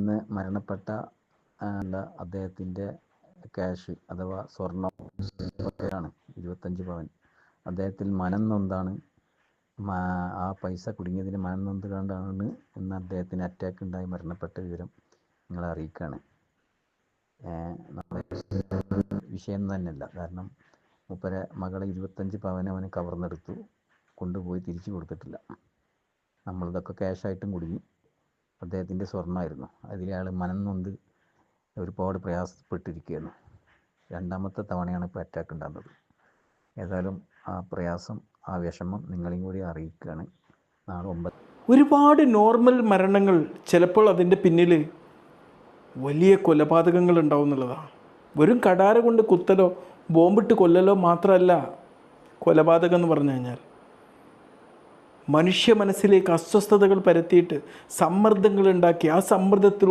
ഇന്ന് മരണപ്പെട്ട അദ്ദേഹത്തിന്റെ ക്യാഷ് അഥവാ സ്വർണം ഒക്കെയാണ് ഇരുപത്തഞ്ച് പവൻ. അദ്ദേഹത്തിൽ മനം നൊന്താണ്. ആ പൈസ കുടുങ്ങിയതിന് മനം നൊന്ത് കണ്ടാണ് ഇന്ന് അദ്ദേഹത്തിന് അറ്റാക്ക് ഉണ്ടായി മരണപ്പെട്ട വിവരം നിങ്ങളെ അറിയിക്കുകയാണ് വിഷയം തന്നെയല്ല. കാരണം മുപ്പരെ മകളെ ഇരുപത്തഞ്ച് പവൻ അവന് കവർന്നെടുത്തു. കൊണ്ടുപോയി തിരിച്ചു കൊടുത്തിട്ടില്ല. നമ്മളിതൊക്കെ ക്യാഷായിട്ടും കുടുങ്ങി. അദ്ദേഹത്തിന്റെ സ്വർണമായിരുന്നു. അതിലയാൾ മനം നൊന്ത് ഒരുപാട് പ്രയാസപ്പെട്ടിരിക്കുകയാണ് രണ്ടാമത്തെ തവണയാണ് ഇപ്പോൾ അറ്റാക്ക് ഉണ്ടാകുന്നത്. ഏതായാലും ആ പ്രയാസം ആ വിഷമം നിങ്ങളെയും കൂടി അറിയിക്കുകയാണ്. നാളെ ഒമ്പത് ഒരുപാട് നോർമൽ മരണങ്ങൾ ചിലപ്പോൾ അതിന്റെ പിന്നിൽ വലിയ കൊലപാതകങ്ങൾ ഉണ്ടാവും എന്നുള്ളതാണ്. വെറും കടാര കൊണ്ട് കുത്തലോ ബോംബിട്ട് കൊല്ലലോ മാത്രമല്ല കൊലപാതകം എന്ന് പറഞ്ഞു കഴിഞ്ഞാൽ. മനുഷ്യ മനസ്സിലേക്ക് അസ്വസ്ഥതകൾ പരത്തിയിട്ട് സമ്മർദ്ദങ്ങൾ ഉണ്ടാക്കി ആ സമ്മർദ്ദത്തിലൂടെ